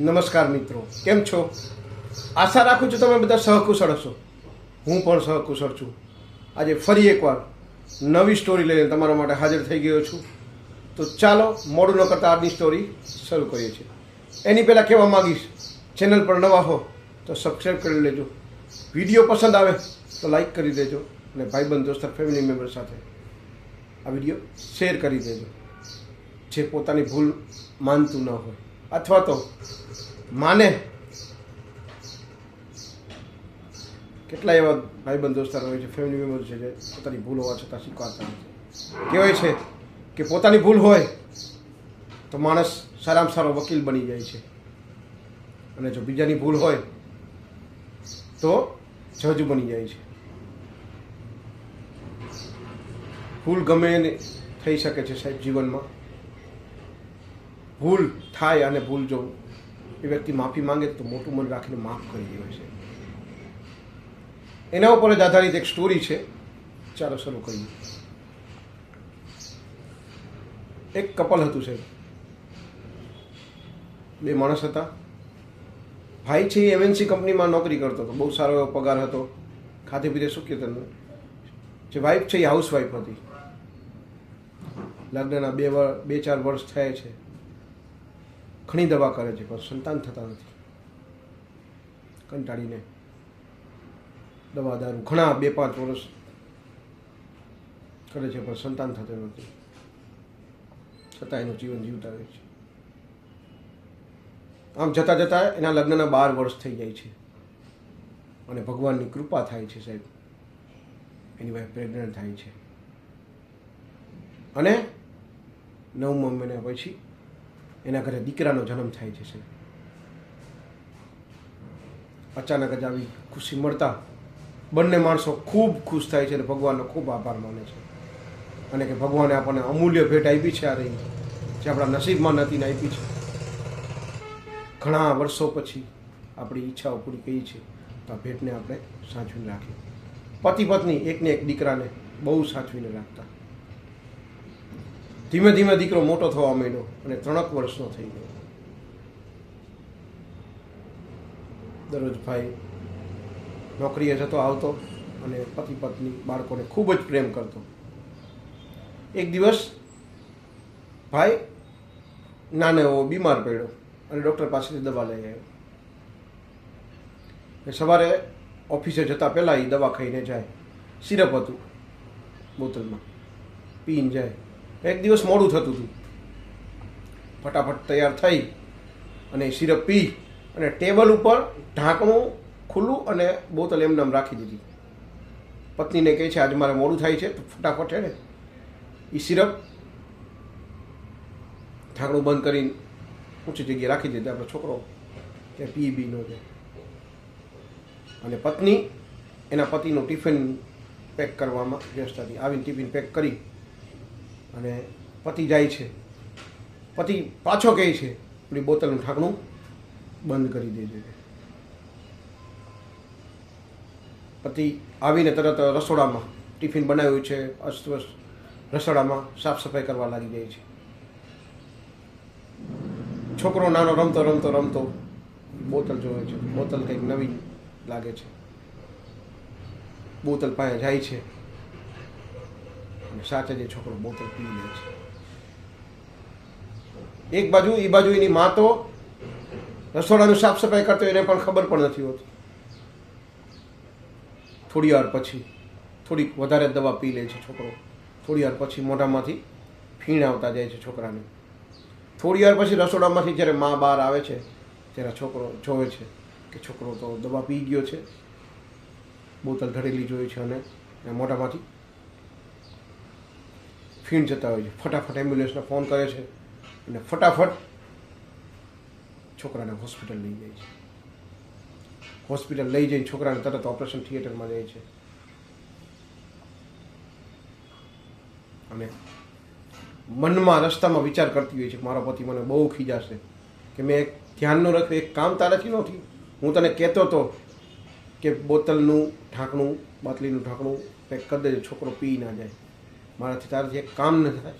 નમસ્કાર મિત્રો, કેમ છો? આશા રાખું છું તમે બધા સહકુશળ હશો. હું પણ સહકુશળ છું. આજે ફરી એકવાર નવી સ્ટોરી લઈને તમારા માટે હાજર થઈ ગયો છું. તો ચાલો, મોડું ન કરતાં આજની સ્ટોરી શરૂ કરીએ છીએ. એની પહેલાં કહેવા માંગીશ ચેનલ પર નવા હો તો સબસ્ક્રાઈબ કરી લેજો. વીડિયો પસંદ આવે તો લાઈક કરી દેજો અને ભાઈબંધ દોસ્ત ફેમિલી મેમ્બર સાથે આ વીડિયો શેર કરી દેજો. જે પોતાની ભૂલ માનતું ન હોય. અથવા તો માને કેટલા એવા ભાઈબંધ દોસ્તાર હોય છે ફેમિલી મેમ્બર છે જે પોતાની ભૂલ હોવા છતાં સ્વીકારતા નથી. કહેવાય છે કે પોતાની ભૂલ હોય તો માણસ સારામાં સારો વકીલ બની જાય છે. અને જો બીજાની ભૂલ હોય તો જજ બની જાય છે. ભૂલ ગમે એને થઈ શકે છે સાહેબ જીવનમાં. ભૂલ થાય અને ભૂલ જો એ વ્યક્તિ માફી માંગે તો મોટું મન રાખીને માફ કરી દેવાય છે. એના ઉપર જ આધારિત એક સ્ટોરી છે. ચાલો શરૂ કરીએ. એક કપલ હતું સાહેબ. બે માણસ હતા. ભાઈ છે એ એમએનસી કંપનીમાં નોકરી કરતો હતો. બહુ સારો એવો પગાર હતો. ખાતે પીતે સુખી તને જે વાઈફ છે એ હાઉસવાઈફ હતી. લગ્નના બે બે ચાર વર્ષ થયા છે. ઘણી દવા કરે છે, પણ સંતાન થતા નથી. કંટાળીને દવા દારૂ ઘણા બે પાંચ વર્ષ કરે છે, પણ સંતાન થતું નથી. છતાં એનું જીવન જીવતા રહે છે. આમ જતાં જતાં એના લગ્નના બાર વર્ષ થઈ જાય છે. અને ભગવાનની કૃપા થાય છે સાહેબ. એની વાઈફ પ્રેગ્નન્ટ થાય છે. અને નવમા મહિના પછી એના ઘરે દીકરાનો જન્મ થાય છે અચાનક જ આવી ખુશી મળતા બંને માણસો ખૂબ ખુશ થાય છે અને ભગવાનનો ખૂબ આભાર માને છે. અને કે ભગવાને આપણને અમૂલ્ય ભેટ આપી છે આ રહી. જે આપણા નસીબમાં નથી આપી છે. ઘણા વર્ષો પછી આપણી ઈચ્છાઓ પૂરી કરી છે. તો આ ભેટને આપણે સાચવીને રાખીએ. પતિ પત્ની એકને એક દીકરાને બહુ સાચવીને રાખતા. ધીમે ધીમે દીકરો મોટો થવા માંડ્યો અને ત્રણક વર્ષનો થઈ ગયો. દરરોજ ભાઈ નોકરીએ જતો આવતો અને પતિ પત્ની બાળકોને ખૂબ જ પ્રેમ કરતો. એક દિવસ ભાઈ નાનો એવો બીમાર પડ્યો અને ડૉક્ટર પાસેથી દવા લઈ આવ્યો. સવારે ઓફિસે જતાં પહેલાં એ દવા ખાઈને જાય. સિરપ હતું બોતલમાં પીને જાય. એક દિવસ મોડું થતું હતું. ફટાફટ તૈયાર થઈ અને સિરપ પી અને ટેબલ ઉપર ઢાંકણું ખુલ્લું અને બોતલ એમને એમ રાખી દીધી. પત્નીને કહે છે, આજે મારે મોડું થાય છે, તો ફટાફટ છે ને એ સિરપ ઢાંકણું બંધ કરીને ઊંચી જગ્યાએ રાખી દીધી. આપણો છોકરો કે પી બી નો અને પત્ની એના પતિનું ટિફિન પેક કરવામાં વ્યસ્ત આવીને ટિફિન પેક કરી અને પતિ જાય છે. પતિ પાછો કહે છે પેલી બોટલનું ઢાંકણું બંધ કરી દેજે. પતિ આવીને તરત રસોડામાં ટિફિન બનાવ્યું છે અસ્તવ્યસ્ત રસોડામાં સાફ સફાઈ કરવા લાગી જાય છે. છોકરો નાનો રમતો રમતો રમતો બોતલ જોવે છે. બોતલ કંઈક નવી લાગે છે. બોતલ પાસે જાય છે. અને સાચે જે છોકરો બોતલ પી લે છે. એક બાજુ એ બાજુ એની મા તો રસોડાનું સાફ સફાઈ કરતો એને પણ ખબર પણ નથી હોતી. થોડી વાર પછી, થોડીક વધારે દવા પી લે છે છોકરો. થોડી વાર પછી મોઢામાંથી ફીણ આવતા જાય છે છોકરાને. થોડી વાર પછી રસોડામાંથી જ્યારે મા બહાર આવે છે, ત્યારે છોકરો જોવે છે કે છોકરો તો દવા પી ગયો છે. બોતલ ધરેલી જોઈ છે અને મોઢામાંથી ફીણ જતા હોય છે. ફટાફટ એમ્બ્યુલન્સને ફોન કરે છે અને ફટાફટ છોકરાને હોસ્પિટલ લઈ જાય છે. હોસ્પિટલ લઈ જઈને છોકરાને તરત ઓપરેશન થિયેટરમાં જાય છે. અને મનમાં રસ્તામાં વિચાર કરતી હોય છે મારો પતિ મને બહુ ખીજાશે. કે મેં એક ધ્યાનનું રાખ્યું એક કામ તારાથી નથી હું તને કહેતો હતો કે બોટલનું ઢાંકણું, બાટલીનું ઢાંકણું પેક કરી દેજો, છોકરો પી ના જાય. મારાથી તારાથી એક કામ ન થાય.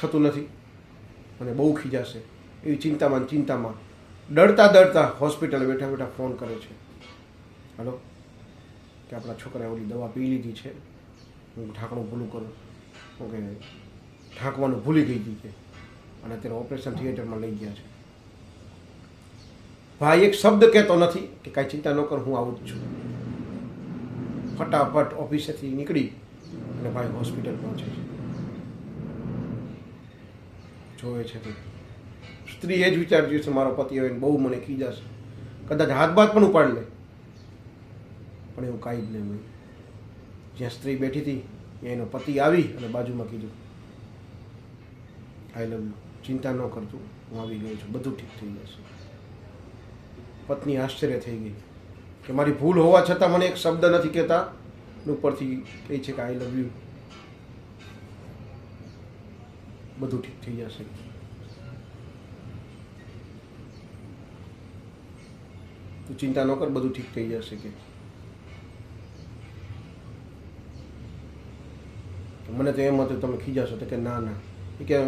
થતું નથી. મને બહુ ખીજાશે એવી ચિંતામાં ચિંતામાં ડરતા ડરતા હોસ્પિટલ બેઠા બેઠા ફોન કરે છે. હલો? કે આપણા છોકરાએ ઓલી દવા પી લીધી છે. હું ઢાંકણું ભૂલું કરું. હું કે ઢાંકવાનું ભૂલી ગઈ હતી કે. અને અત્યારે ઓપરેશન થિયેટરમાં લઈ ગયા છે. ભાઈ એક શબ્દ કહેતો નથી કે કાંઈ ચિંતા ન કર, હું આવું જ છું. ફટાફટ ઓફિસેથી નીકળી અને ભાઈ હોસ્પિટલ પહોંચે છે. જોવે છે તે. સ્ત્રી એ જ વિચારતી છે, મારો પતિ હવે બહુ મને ખીજાશે કદાચ હાથ બાદ પણ ઉપાડ લે. પણ એવું કાંઈ જ નહીં હોય. જ્યાં સ્ત્રી બેઠી હતી, ત્યાં એનો પતિ આવી અને બાજુમાં કીધું આઈ લવ યુ ચિંતા ન કરતું હું આવી ગયો છું, બધું ઠીક થઈ જશે. પત્ની આશ્ચર્ય થઈ ગઈ કે મારી ભૂલ હોવા છતાં મને એક શબ્દ નથી કહેતા ઉપરથી કહે છે કે આઈ લવ યુ બધું ઠીક થઈ જશે. તું ચિંતા ન કર, બધું ઠીક થઈ જશે કે. મને તો એમ હતું, તમે ખીજાશો તો કે, ના ના. કે,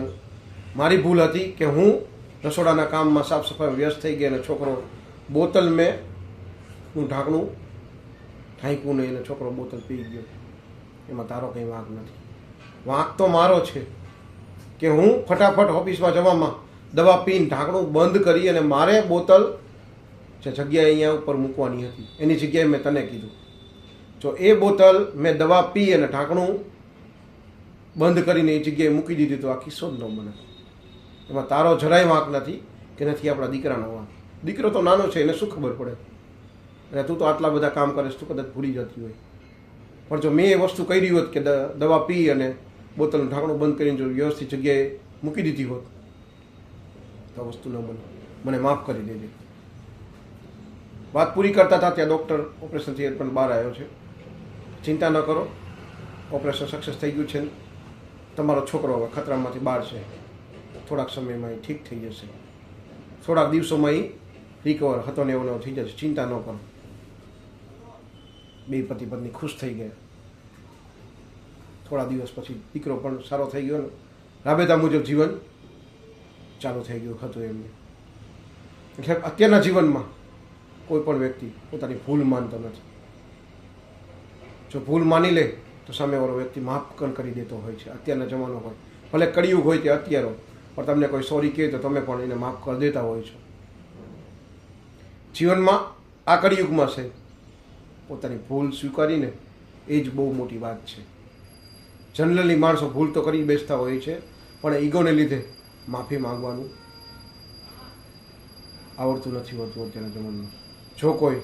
મારી ભૂલ હતી કે હું રસોડાના કામમાં સાફ સફાઈ વ્યસ્ત થઈ ગઈ અને છોકરો બોતલ મેં, હું ઢાંકણું ઢાંક્યું નહીં અને છોકરો બોતલ પી ગયો. એમાં તારો કંઈ વાંક નથી. વાંક તો મારો છે કે હું ફટાફટ ઓફિસમાં જવામાં દવા પીને ઢાંકણું બંધ કરી અને મારે બોતલ જે જગ્યાએ અહીંયા ઉપર મૂકવાની હતી, એની જગ્યાએ મેં તને કીધું. જો એ બોતલ મેં દવા પી અને ઢાંકણું બંધ કરીને એ જગ્યાએ મૂકી દીધી તો આ કિસ્સો જ ન બને. એમાં તારો જરાય વાંક નથી કે નથી આપણા દીકરાનો વાંક. દીકરો તો નાનો છે, એને શું ખબર પડે? અને તું તો આટલા બધા કામ કરે તું કદાચ ભૂલી જતી હોય. પણ જો મેં એ વસ્તુ કરી હોત કે દવા પી અને બોટલનું ઢાંકણું બંધ કરીને જો વ્યવસ્થિત જગ્યાએ મૂકી દીધી હોત, તો વસ્તુ ન બને. મને માફ કરી દેજે. વાત પૂરી કરતા હતા ત્યાં ડૉક્ટર ઓપરેશન થિયેટર પણ બહાર આવ્યો છે. ચિંતા ન કરો. ઓપરેશન સક્સેસ થઈ ગયું છે. તમારો છોકરો હવે ખતરામાંથી બહાર છે. થોડાક સમયમાં એ ઠીક થઈ જશે. થોડાક દિવસોમાં એ રિકવર હતો ને એવો થઈ જશે. ચિંતા ન કરો. બે પતિ પત્ની ખુશ થઈ ગયા. થોડા દિવસ પછી દીકરો પણ સારો થઈ ગયો ને. રાબેતા મુજબ જીવન ચાલુ થઈ ગયું હતું એમને. એટલે અત્યારના જીવનમાં કોઈ પણ વ્યક્તિ પોતાની ભૂલ માનતો નથી. જો ભૂલ માની લે, તો સામેવાળો વ્યક્તિ માફ પણ કરી દેતો હોય છે અત્યારના જમાનો હોય ભલે કળિયુગ હોય કે અત્યારો, પણ તમને કોઈ સોરી કહે તો તમે પણ એને માફ કરી દેતા હોય છો. જીવનમાં આ કળિયુગમાં છે. પોતાની ભૂલ સ્વીકારીને એ જ બહુ મોટી વાત છે. જનરલી માણસો ભૂલ તો કરી બેસતા હોય છે, પણ ઈગોને લીધે માફી માંગવાનું આવડતું નથી હોતું અત્યારના જમાનામાં. જો કોઈ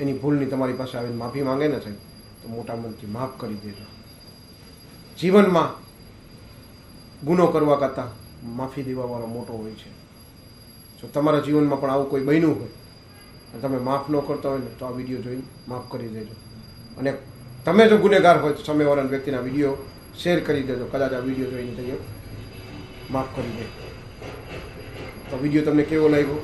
એની ભૂલની તમારી પાસે આવીને માફી માંગે ને સાહેબ, તો મોટા મનથી માફ કરી દેજો. જીવનમાં ગુનો કરવા કરતાં માફી દેવાવાળો મોટો હોય છે. જો તમારા જીવનમાં પણ આવું કોઈ બન્યું હોય તમે માફ ન કરતા હોય ને તો આ વીડિયો જોઈને માફ કરી દેજો. અને તમે જો ગુનેગાર હોય તો સામેવાળા વ્યક્તિના વીડિયો શેર કરી દેજો. કદાચ આ વીડિયો જોઈને તમે માફ કરી દે. તો વીડિયો તમને કેવો લાગ્યો?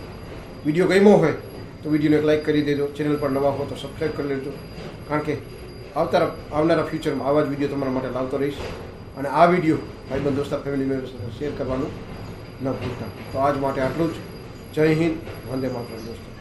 વીડિયો ગમ્યો હોય તો વિડીયોને એક લાઇક કરી દેજો. ચેનલ પર નવા હો તો સબસ્ક્રાઈબ કરી લેજો. કારણ કે આવતા આવનારા ફ્યુચરમાં આવા જ વીડિયો તમારા માટે લાવતો રહીશ. અને આ વીડિયો ભાઈબંધ દોસ્તા ફેમિલી મેમ્બર સાથે શેર કરવાનું ન ભૂલતા. તો આજ માટે આટલું જ. જય હિન્દ. વંદે માતરમ દોસ્તો.